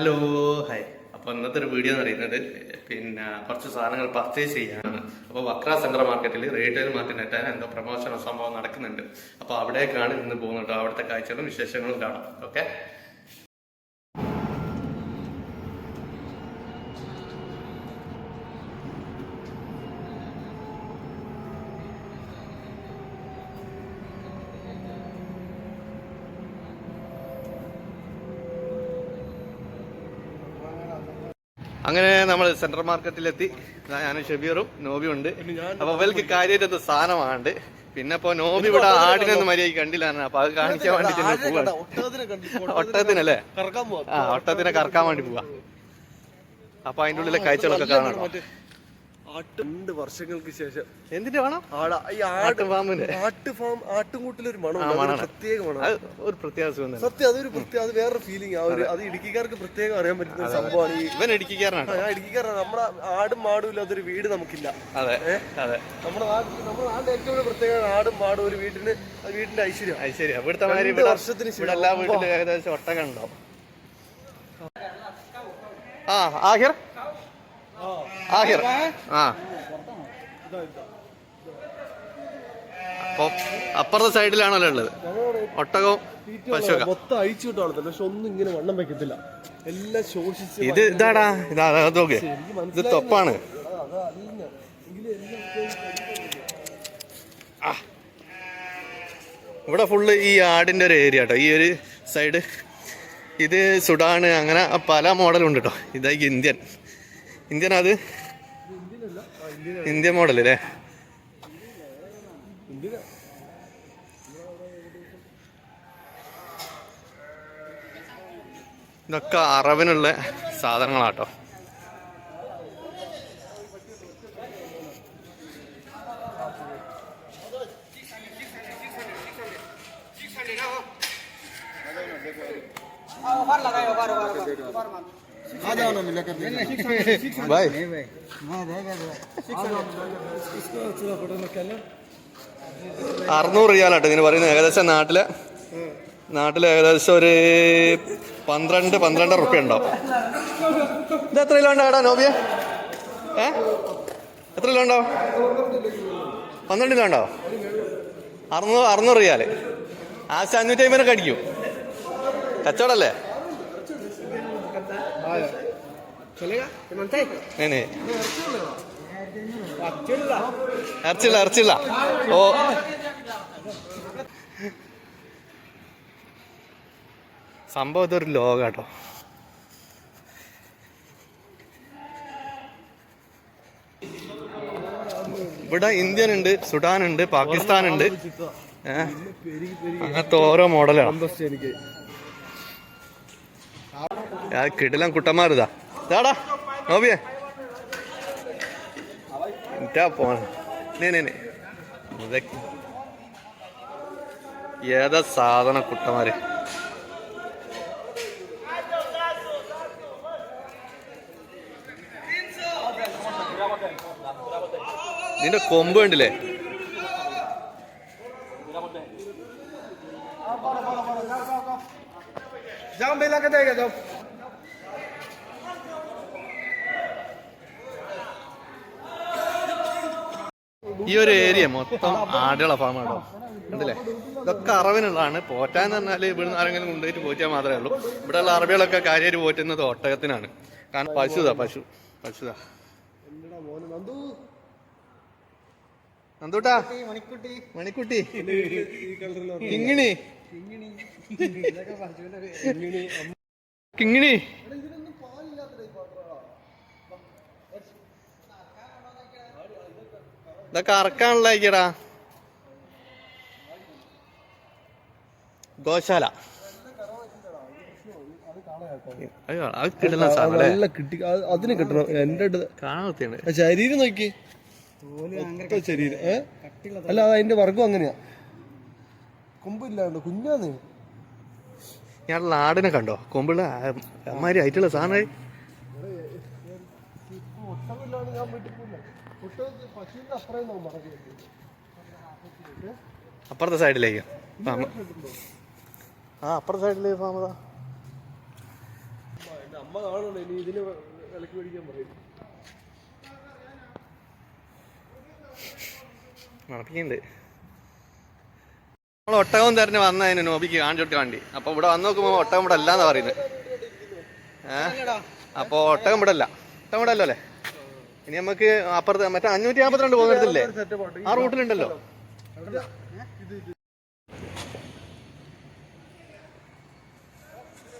Hello hi അപ്പോൾ ഇന്നത്തെ ഒരു വീഡിയോ എന്ന് പറയുന്നത് പിന്നെ കുറച്ച് സാധനങ്ങൾ പർച്ചേസ് ചെയ്യാനാണ് അപ്പോൾ വക്ര സെൻട്രൽ മാർക്കറ്റിൽ റീറ്റെയിൽ മാർക്കറ്റിനായിട്ട് എന്തോ പ്രമോഷൻ സംഭവം നടക്കുന്നുണ്ട്. അപ്പോൾ അവിടേക്കാണ് ഇന്ന് പോകുന്നത്. അവിടുത്തെ കാഴ്ചകളും വിശേഷങ്ങളും കാണാം. ഓക്കെ അങ്ങനെ നമ്മൾ സെൻട്രൽ മാർക്കറ്റിലെത്തി ഞാൻ ഷബീറും നോബിയും ഉണ്ട് അപ്പൊ അവർക്ക് കാര്യമായിട്ട് സാധനമാണ്ട് പിന്നെ ഇപ്പൊ നോബി ഇവിടെ ആടിനൊന്നും മര്യാദ കണ്ടില്ലാണ് അപ്പൊ അത് കാണിക്കാൻ വേണ്ടി ഒട്ടത്തിനല്ലേ ഒട്ടകത്തിനല്ലേ? പോവാ. ആ ഒട്ടകത്തിനെ കറക്കാൻ വേണ്ടി പോവാ. അപ്പൊ അതിന്റെ ഉള്ളിലെ കാഴ്ചകളൊക്കെ കാണണം ആട്ട് രണ്ട് വർഷങ്ങൾക്ക് ശേഷം എന്തിന്റെ വേണം ആട ഈ ആട് ഫാമിന്റെ ആട്ട് ഫാം ആട്ടുംകൂട്ടിലൊരു മണം ആ, ഉണ്ട്. പ്രത്യേക മണം അത് ഒരു പ്രത്യേക സത്യം അതൊരു പ്രത്യേക അത് വേറൊരു ഫീലിംഗ് ആ. ഒരു അത്. ഇടുക്കിക്കാർക്ക് പ്രത്യേകം അറിയാൻ പറ്റുന്ന ഒരു സംഭവമാണ് ഈ ഇവൻ ഇടുക്കിക്കാരനാണ് ഞാൻ ഇടുക്കിക്കാരനാണ് നമ്മുടെ ആടും മാടും ഇല്ലാത്തൊരു വീട് നമുക്കില്ല. അതെ അതെ. നമ്മുടെ നാട്ടിൽ നമ്മുടെ നാട്ടിൽ ഏറ്റവും വലിയ പ്രത്യേകത ആടും മാടും ഒരു വീടിന് വീടിന്റെ ഐശ്വര്യം. ഐശ്വര്യം. ഇവിടുത്തെ മാതിരി വർഷത്തിന് ശേഷം. എല്ലാ വീട്ടിലും ഏകദേശം ഒട്ടകം ഉണ്ടാവും. ആ ആഹിർ? ആഹിർ ആ അപ്പൊ അപ്പുറത്തെ സൈഡിലാണല്ലോ ഉള്ളത്. ഒട്ടകവും പശുവൊക്കെ. മൊത്തം അഴിച്ചു പക്ഷെ ഒന്നും ഇങ്ങനെ വണ്ണം വെക്കത്തില്ല. എല്ലാം ശോഷിച്ച് ഇത് ഇതാടാ. ഇതാ നോക്ക്. ഇത് തൊപ്പാണ്. ഇവിടെ ഫുള്ള് ഈ ആടിന്റെ ഒരു ഏരിയ കേട്ടോ ഈ ഒരു സൈഡ് ഇത് സുഡാണ്. അങ്ങനെ പല മോഡലും ഉണ്ട് കേട്ടോ ഇതായി ഇന്ത്യൻ. ഇന്ത്യൻ അത് ഇന്ത്യൻ മോഡൽ അല്ലേ ഇതൊക്കെ അറവിനുള്ള സാധനങ്ങളാട്ടോ. ബൈ അറുന്നൂറ് റിയാലാട്ടോ ഇതിന് പറയുന്നത്. ഏകദേശം നാട്ടിൽ നാട്ടിൽ ഏകദേശം ഒരു പന്ത്രണ്ട് പന്ത്രണ്ട് റുപ്യ ഉണ്ടാവും. ഇത് എത്ര കിലോ ഉണ്ടാവും നോബിയ? ഏ? എത്ര കിലോ ഉണ്ടാവും? പന്ത്രണ്ട് കിലോ ഉണ്ടാവും. അറുന്നൂറ് അറുന്നൂറ് റിയാൽ. ആശ അഞ്ഞൂറ്റി അമ്പതിനൊക്കെ അടിക്കും. കച്ചവടല്ലേ नहीं ഇറച്ചില്ല ഇറച്ചില്ല ओ സംഭവം ഇതൊരു ലോകാട്ടോ. ഇവിടെ ഇന്ത്യൻ ഉണ്ട് സുഡാൻ ഉണ്ട് പാകിസ്ഥാൻ ഉണ്ട് അങ്ങനത്തെ ഓരോ മോഡലാണ്. ആ കിടിലം കുട്ടന്മാരിതാ. ഇതാടാ നോബിയേ. ഇറ്റാ പോണ. ഏതാ സാധന കുട്ടന്മാര്? നിന്റെ കൊമ്പ് കണ്ടില്ലേ? ഈ ഒരു ഏരിയ മൊത്തം ആടുകളെ ഫാമാണോ ഉണ്ടല്ലേ ഇതൊക്കെ അറവിനുള്ളതാണ്. പോറ്റാന്ന് പറഞ്ഞാൽ ഇവിടുന്ന് ആരെങ്കിലും കൊണ്ടുപോയിട്ട് പോറ്റാൻ മാത്രമേ ഉള്ളൂ. ഇവിടെയുള്ള അറബികളൊക്കെ കാര്യമായിട്ട് പോറ്റുന്നത് ഒട്ടകത്തിനാണ്. കാരണം പശുതാ പശു പശുതാ. നന്ദൂട്ടാ? മണിക്കുട്ടി. കിങ്ങിണി. കിങ്ങിണി. ഇതൊക്കെ അറക്കാനുള്ള ആയിക്കടാ ഗോശാല. അത് കിട്ടുന്ന സാധനം കിട്ടി അതിന് കിട്ടണം എന്റെ കാണാൻ ശരീരം നോക്കി. ശരീരം അല്ല അത് അതിന്റെ വർഗം അങ്ങനെയാ. കൊമ്പില്ലാണ്ട്? കുഞ്ഞാന്ന്. ഞാൻ ആടിനെ കണ്ടോ? കൊമ്പിള്ള അമ്മാരി ആയിട്ടുള്ള സാധനമായി അപ്പുറത്തെ സൈഡിലേക്ക്. ആ അപ്പുറത്തെ സൈഡിലേക്ക് ഫാമതാ. അമ്മ കാണുള്ളൂ ഇനി ഇതിന് വിലക്ക് മേടിക്കാൻ പറയും. മണപ്പിക്കുന്നുണ്ട് നമ്മൾ ഒട്ടകം തരഞ്ഞ് വന്നതിന് നോബിക്ക് കാണിച്ചോട്ട് വേണ്ടി. അപ്പൊ ഇവിടെ വന്ന് നോക്കുമ്പോ ഒട്ടകം ഇവിടെ അല്ലാന്നാ പറയുന്നത്. ഏഹ് അപ്പൊ ഒട്ടകം ഇവിടെ അല്ല. ഒട്ടകം ഇവിടെ അല്ലോ അല്ലേ ഇനി നമുക്ക് അപ്പുറത്ത് മറ്റേ അഞ്ഞൂറ്റി പോകുന്നിടത്തില്ലേ സെറ്റപ്പ് ആട്ടോ ആ റൂട്ടിലുണ്ടല്ലോ.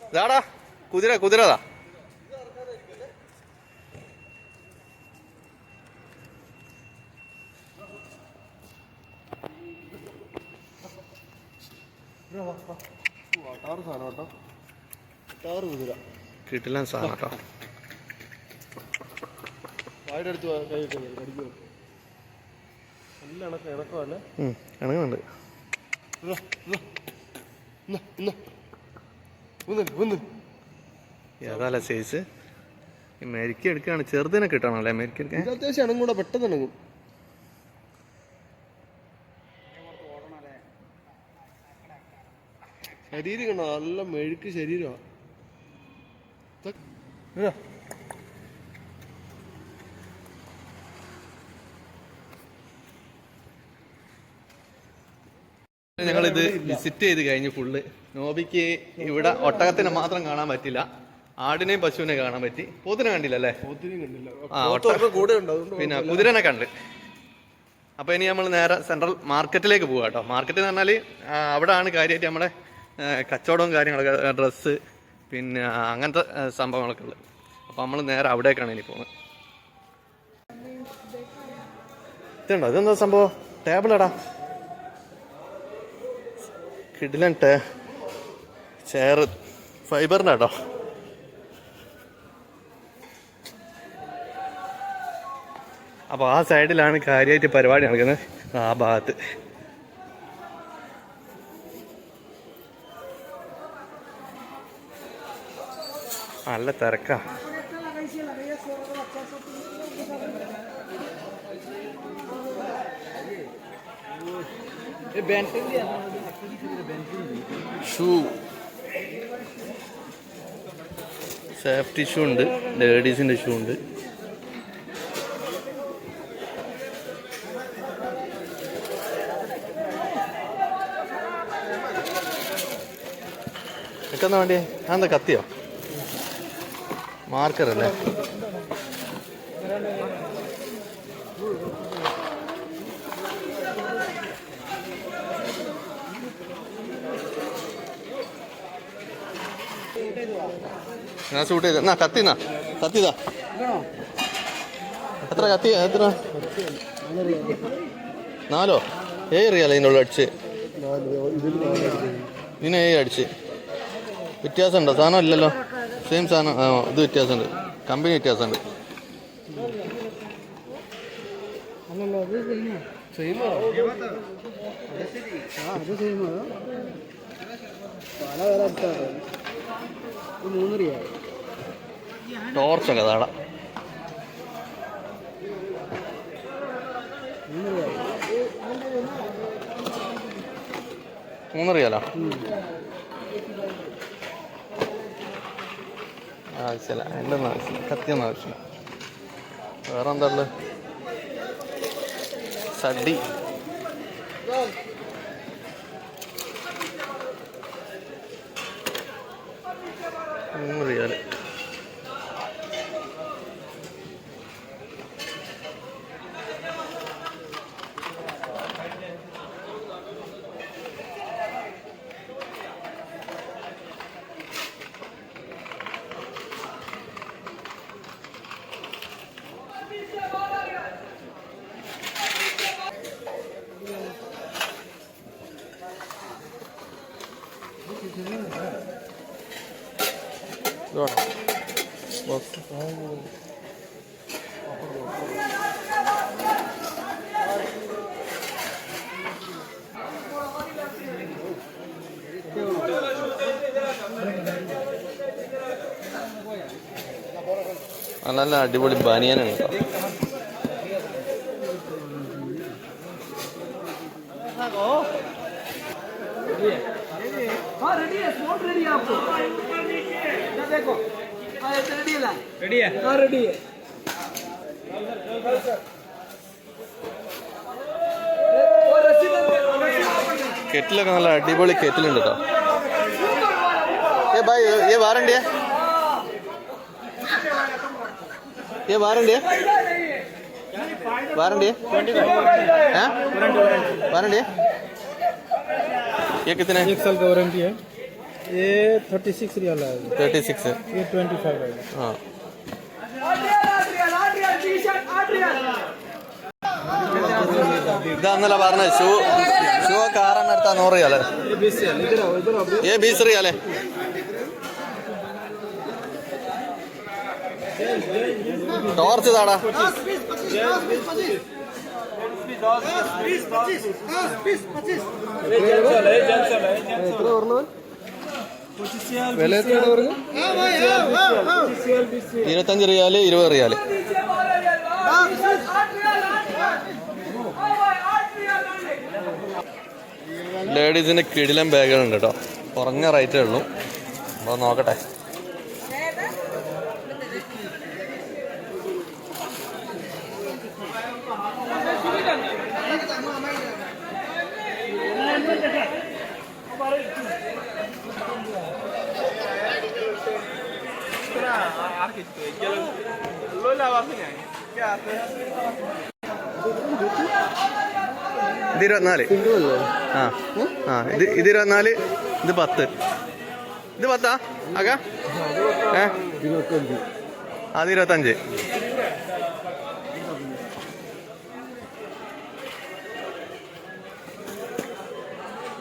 ഇതാടാ. കുതിര കുതിരതാ കിട്ടില്ല സാധനം കേട്ടോ. വായുടെ അടുത്ത് കൈ വെക്കുന്നത് കടിക്കുമോ നല്ല ഇണക്കം ഇണക്കമാണ്. ഇണങ്ങുന്നുണ്ട്. ഏതാല സൈസ് മെരിക്ക് എടുക്കുകയാണ് ചെറുതിനെ കിട്ടണല്ലേ മെരിക്ക എടുക്കാൻ? അത്യാവശ്യം ഇണങ്ങും കൂടെ പെട്ടെന്ന് ഇണങ്ങും. ശരീരം കണ്ടോ? നല്ല മെഴുക്ക് ശരീരമാണ് ഞങ്ങളിത് വിസിറ്റ് ചെയ്ത് കഴിഞ്ഞ് ഫുള്ള് നോബിക്ക് ഇവിടെ ഒട്ടകത്തിനെ മാത്രം കാണാൻ പറ്റില്ല. ആടിനെയും പശുവിനെ കാണാൻ പറ്റി. പോത്തിനെ കണ്ടില്ല. അല്ലേ പിന്നെ കുതിരനെ കണ്ട്. അപ്പൊ ഇനി നമ്മൾ നേരെ സെൻട്രൽ മാർക്കറ്റിലേക്ക് പോവുക കേട്ടോ മാർക്കറ്റ് എന്ന് പറഞ്ഞാൽ അവിടെയാണ് കാര്യമായിട്ട് നമ്മുടെ കച്ചവടവും കാര്യങ്ങളൊക്കെ ഡ്രസ്സ് പിന്നെ അങ്ങനത്തെ സംഭവങ്ങളൊക്കെ ഉള്ളത്. അപ്പൊ നമ്മൾ നേരെ അവിടേക്കാണ് ഇനി പോകുന്നത് ഇതുണ്ടോ? ഇതെന്താ സംഭവം? ടേബിളടാ കിടിലൻ ടേ ചെയർ ഫൈബറിന്റെ അപ്പോൾ ആ സൈഡിലാണ് കാര്യമായിട്ട് പരിപാടി നടക്കുന്നത്. ആ ഭാഗത്ത്. നല്ല തിരക്കാ. ഷൂ സേഫ്റ്റി ഷൂ ഉണ്ട്. ലേഡീസിന്റെ ഷൂ ഉണ്ട്. നിൽക്കുന്ന വേണ്ടി അതെന്താ കത്തിയോ? മാർക്കർ അല്ലേ ഞാൻ ഷൂട്ട് കത്തി എന്നാ കത്തിന്നാ കത്തിതാ എത്ര കത്തി? എത്ര? നാലോ? ഏഴ് അറിയാലോ ഇതിന്റെ ഉള്ളിൽ അടിച്ച്. ഇതിന് ഏഴ് അടിച്ച്. വ്യത്യാസമുണ്ടോ? സാധനം ഇല്ലല്ലോ. സെയിം സാധനം. ഇത് വ്യത്യാസമുണ്ട്. കമ്പനി വ്യത്യാസമുണ്ട്. ടോർച്ചൊക്കെ താട മൂന്നറിയാലോ ആവശ്യമില്ല. എന്റെ ഒന്നും ആവശ്യമില്ല. കത്തിയൊന്നും ആവശ്യമില്ല. വേറെ എന്താ ഉള്ളത് സഡി. മൂന്ന് റിയാൽ. നല്ല അടിപൊളി ബനിയനാണ് കേട്ടോ हाँ रेडी है स्पॉट रेडी है आपको इधर देखो കെറ്റിലൊക്കെ നല്ല അടിപൊളി കെറ്റിലുണ്ട് കേട്ടോ ഏ ഭായ് ഏ വാറണ്ടി ഏ വാറണ്ടി वारंटी है वारंटी ये कितने एक साल का वारंटी है ये थर्टी सिक्स रियल है थर्टी सिक्स ये ट्वेंटी फाइव है ഇതാന്നല്ല പറഞ്ഞ ഷൂ. ഷൂ ഒക്കെ ആറെണ്ണം എടുത്താ നൂറ് റിയാലേ ഏ ബീസ് അല്ലേ? ടോർച്ച് താടാ ഇരുപത്തഞ്ച് റിയാൽ ഇരുപത് റിയാൽ. ലേഡീസിന് കിടിലം ബാഗുകളുണ്ട് കേട്ടോ. കുറഞ്ഞ റേറ്റേ ഉള്ളൂ. അപ്പോൾ നോക്കട്ടെ. ഇത് ഇരുപത്തിനാല് ആ. ആ ഇത് ഇത് ഇരുപത്തിനാല് ഇത് പത്ത്. ഇത് പത്താ? ആകാ? ഏ? അത് ഇരുപത്തഞ്ച്.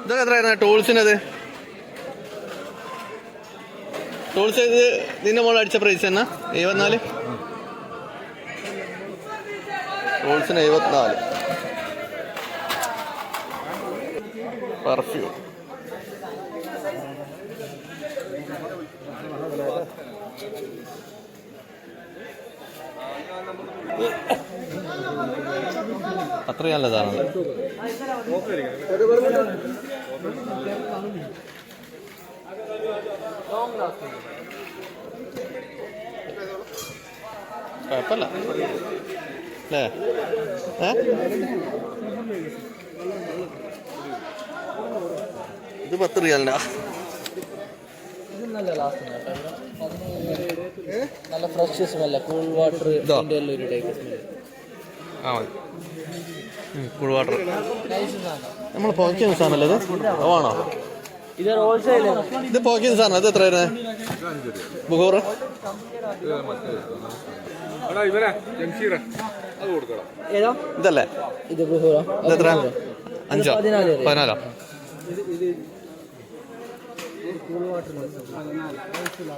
ഇതൊക്കെ എത്രയായിരുന്നു? ടൂൾസിനത്? ടൂൾസ് ഇത് ഇതിന്റെ മുകളിൽ അടിച്ച പ്രൈസ് എന്നാ? എഴുപത്തിനാല്? ടൂൾസിന് എഴുപത്തിനാല്. പെർഫ്യൂം അത്രയും നല്ലതാണ്. കുഴപ്പമില്ല. അല്ലേ? ഏ? ഇത് പത്ത് റിയാലിന് നല്ല ലാസ്റ്റ് നല്ല ഫ്രഷ് സ്മെല്ല കൂൾ വാട്ടർ ആ മതി. കൂൾ വാട്ടർ നമ്മൾ പോക്കുന്ന സാധനമല്ലേ ഇത്? അതാണോ? ഇത് പോക്കിയ സാധനം. ഇത് എത്ര വരുന്നത് ബുഹൂറ് ഏതാ? ഇതല്ലേ? ഇത് ബുഹൂറ ഇത് എത്ര അഞ്ചോ? പതിനാല് വരെ. പതിനാലോ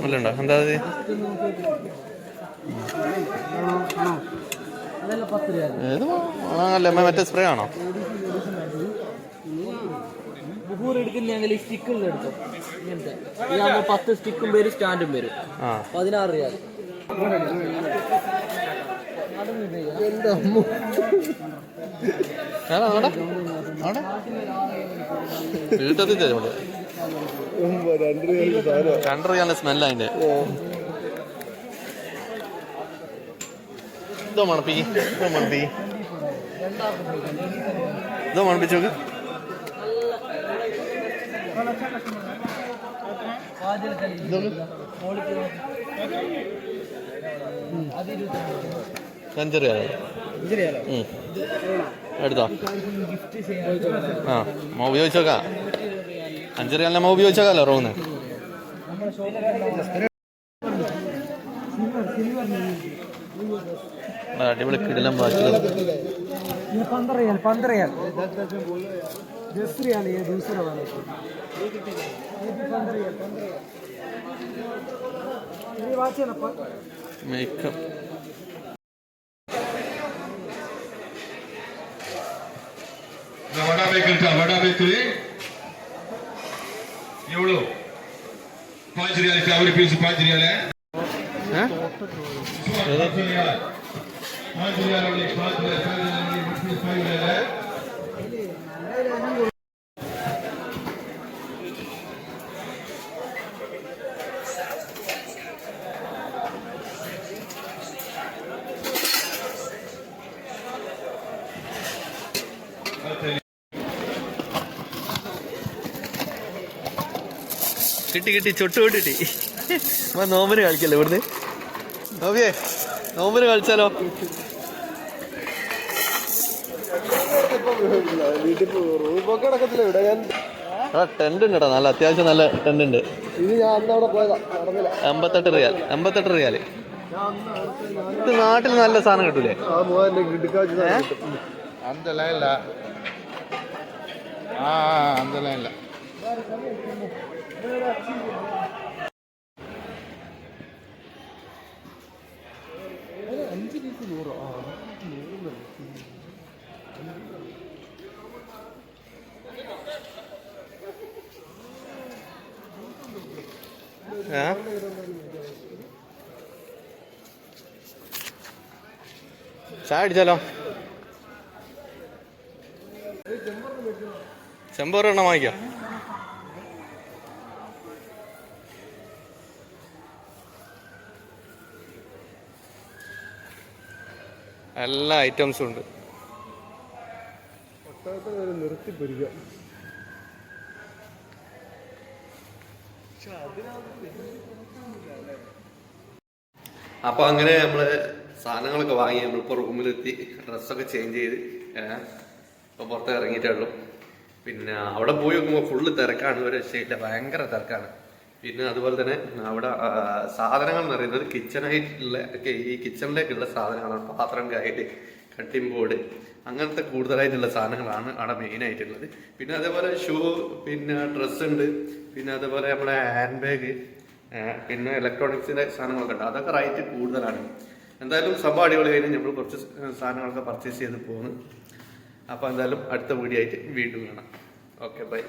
നല്ലുണ്ടോ എന്താ ഇത് അതെല്ലാം പത്ത് രൂപ ഏത് മറ്റേ സ്പ്രേ ആണോ? ബുഹൂർ എടുക്കുന്നെങ്കിൽ സ്റ്റിക്കുള്ള എടുക്കും ഇങ്ങനത്തെ പത്ത് സ്റ്റിക്കും പേര് സ്റ്റാൻഡും വരും. പതിനാറ് രൂപ എന്റെ അമ്മ ഏതാ അവിടെ അവിടെ വീട്ടത്തിൽ തരുമുണ്ട് രണ്ട് നല്ല സ്മെല്ല അതിന്റെ ഇതോ മണപ്പിക്ക് ഇതോ മണപ്പിക്ക് ഇതോ മണപ്പിച്ച് ഇതൊക്കെ സെഞ്ചുറി ആയോ എടുത്തോ. ആ അമ്മ ഉപയോഗിച്ചോക്കാം അഞ്ച് റിയാലിന് അമ്മ ഉപയോഗിച്ചോക്കാമല്ലോ റോന്ന് അടിപൊളി കിടിലം ബാക്കി പന്ത്രണ്ട് റിയാൽ പന്ത്രണ്ട് റിയാൽ ദസ് റിയാൽ ദൂസര മേക്കപ്പ്. ಬಡಬೇಕ್ರಿ ಇವಳು ಪಾಂಚರಿ ಅಲ್ಲಿ ಕಾವರಿ ಪೀಸ್ ಪಾಂಚರಿ ಅಲೆ ಪಾಂಚರಿ ಅಲ್ಲಿ ಪಾಂಚರಿ ಅಲ್ಲಿ ಪಾಂಚರಿ ಅಲ್ಲಿ കിട്ടി കിട്ടി ചൊട്ട് കിട്ടി അമ്മ നോമ്പിന് കളിക്കല്ലോ ഇവിടുന്ന്? നോവിയേ നോമ്പിന് കളിച്ചാലോ? ടെന്റ് ഉണ്ടോ നല്ല അത്യാവശ്യം നല്ല ടെന്റ് ഉണ്ട്. അമ്പത്തെട്ട് ഞാൻ അമ്പത്തെട്ട് എൺപത്തെട്ട് റിയാൽ. എൺപത്തെട്ട് ഇത് നാട്ടിൽ നല്ല സാധനം കിട്ടൂലേ? ആ മോനെ അഞ്ച് പീസ് നൂറോ ആ വാങ്ങിക്കാം. എല്ലാ ഐറ്റംസും ഉണ്ട്. നിർത്തി പൊരിക്കുക അപ്പൊ അങ്ങനെ നമ്മൾ സാധനങ്ങളൊക്കെ വാങ്ങി നമ്മളിപ്പോ റൂമിലെത്തി ഡ്രസ്സൊക്കെ ചേഞ്ച് ചെയ്ത് ഇപ്പൊ പുറത്ത് ഇറങ്ങിയിട്ടുള്ളൂ പിന്നെ അവിടെ പോയി നോക്കുമ്പോൾ ഫുള്ള് തിരക്കാണ് ഒരു രക്ഷയില്ല ഭയങ്കര തിരക്കാണ്. പിന്നെ അതുപോലെ തന്നെ അവിടെ സാധനങ്ങൾ എന്ന് പറയുന്നത് കിച്ചണായിട്ടുള്ള ഈ കിച്ചണിലേക്കുള്ള സാധനങ്ങളാണ്. പാത്രം കായിട്ട് കട്ടിംഗ് ബോർഡ് അങ്ങനത്തെ കൂടുതലായിട്ടുള്ള സാധനങ്ങളാണ് അവിടെ മെയിൻ ആയിട്ടുള്ളത്. പിന്നെ അതേപോലെ ഷൂ പിന്നെ ഡ്രസ്സ് ഉണ്ട്. പിന്നെ അതേപോലെ നമ്മുടെ ഹാൻഡ് ബാഗ് പിന്നെ ഇലക്ട്രോണിക്സിന്റെ സാധനങ്ങളൊക്കെ ഉണ്ട്. അതൊക്കെ റേറ്റ് കൂടുതലാണ്. എന്തായാലും സംഭവം അടിപൊളി കഴിഞ്ഞ് നമ്മൾ കുറച്ച് സാധനങ്ങളൊക്കെ പർച്ചേസ് ചെയ്ത് പോകുന്നു അപ്പോൾ എന്തായാലും അടുത്ത വീഡിയോ ആയിട്ട് വീണ്ടും കാണാം. Okay bye